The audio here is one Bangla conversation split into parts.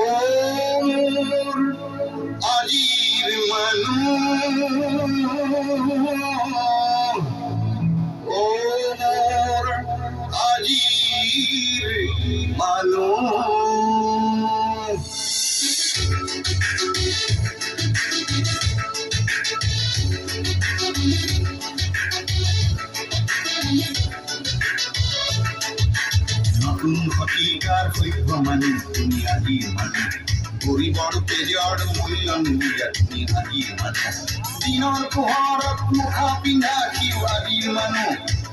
ও মোর আজির মানু ও মোর মানু নতুন শতিকাৰ সভ্য মানুহ তুমি আজিৰ মানুহ গৰিবৰ তেজৰ মূল্য নুবুজা তুমি আজিৰ মানুহ দিনৰ পোহৰত মুখা পিন্ধা সিও আজিৰ মানুহ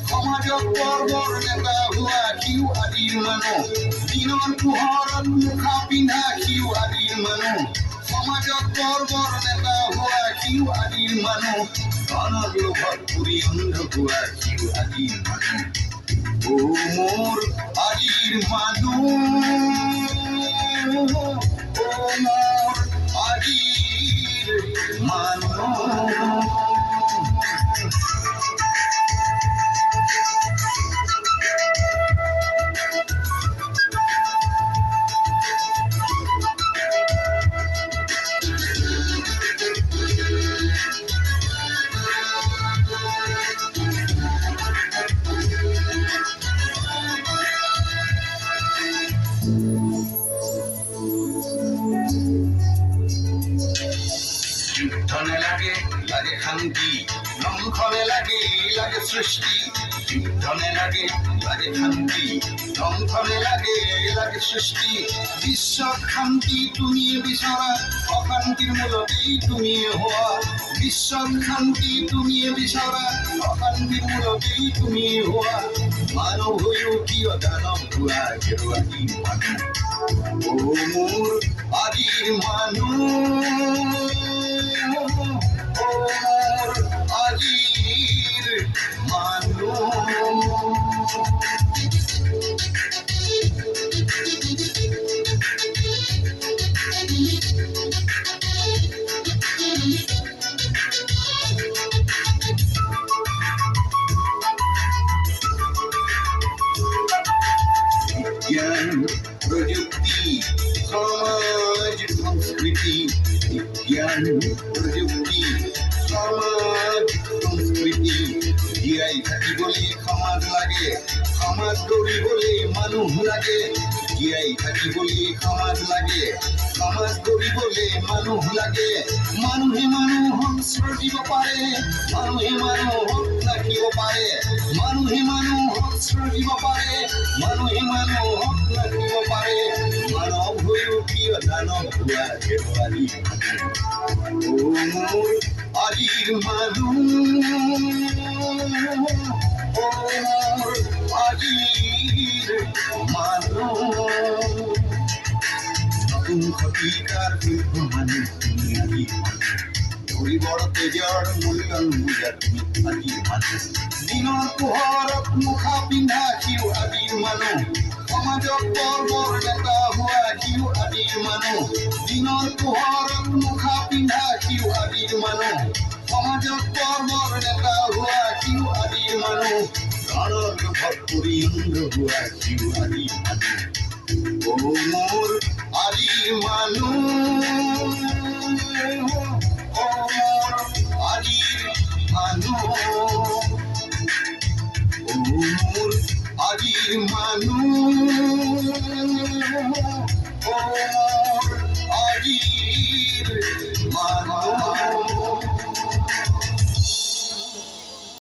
সমাজত পৰ্বৰ নেতা হোৱা সিও আজিৰ মানুহ দিনৰ পোহৰত মুখা পিন্ধা সিও আজিৰ মানুহ সমাজত পৰ্বৰ নেতা হোৱা সিও আজিৰ মানুহ ধনৰ লোভত পুৰি অন্ধ হোৱা সিও আজিৰ মানুহ মোর আজির মানু ও মোর মানু। যুদ্ধনে লাগে লাগে শান্তি লঙ্ঘনে লাগে লাগে সৃষ্টি। যুদ্ধনে লাগে লাগে শান্তি লঙ্ঘনে লাগে লাগে সৃষ্টি। বিশ্বত শান্তি তুমি বিচৰা অশান্তিৰ মূলতেই তুমি হোৱা বিশ্বত শান্তি তুমি বিচৰা অশান্তিৰ মূলতেই তুমি হোৱা মানৱ হৈও কিয় দানৱ হোৱা হেৰুৱাই মানুহ মোৰ আজিৰ মানুহ সমাজ সংস্কৃতি বিজ্ঞান প্রযুক্তি সমাজ সংস্কৃতি থাকিবলৈ সমাজ লাগে সমাজ গঢ়িবলৈ মানুহ লাগে। জীয়াই থাকিবলৈ সমাজ লাগে। সমাজ গঢ়িবলৈ মানুহ লাগে। মানুহে মানুহক শ্ৰদ্ধিব পাৰে, মানুহে মানুহক ৰাখিব পাৰে। মানুহে মানুহক শ্ৰদ্ধিব পাৰে, মানুহে মানুহক ৰাখিব পাৰে। মানৱ হৈও কিয় দানৱ হোৱা ও মোৰ আজিৰ মানুহ মানুহ। শতিকাৰ সভ্য মানুহ তুমি আজি মানুহ দিনৰ পোহৰত মুখা পিন্ধা সিও আজিৰ মানুহ সমাজত পৰ্বৰ দিনৰ পোহৰত মুখা পিন্ধা সিও আজিৰ মানুহ সমাজত পৰ্বৰ নেতা হোৱা সিও আজিৰ মানুহ Manu,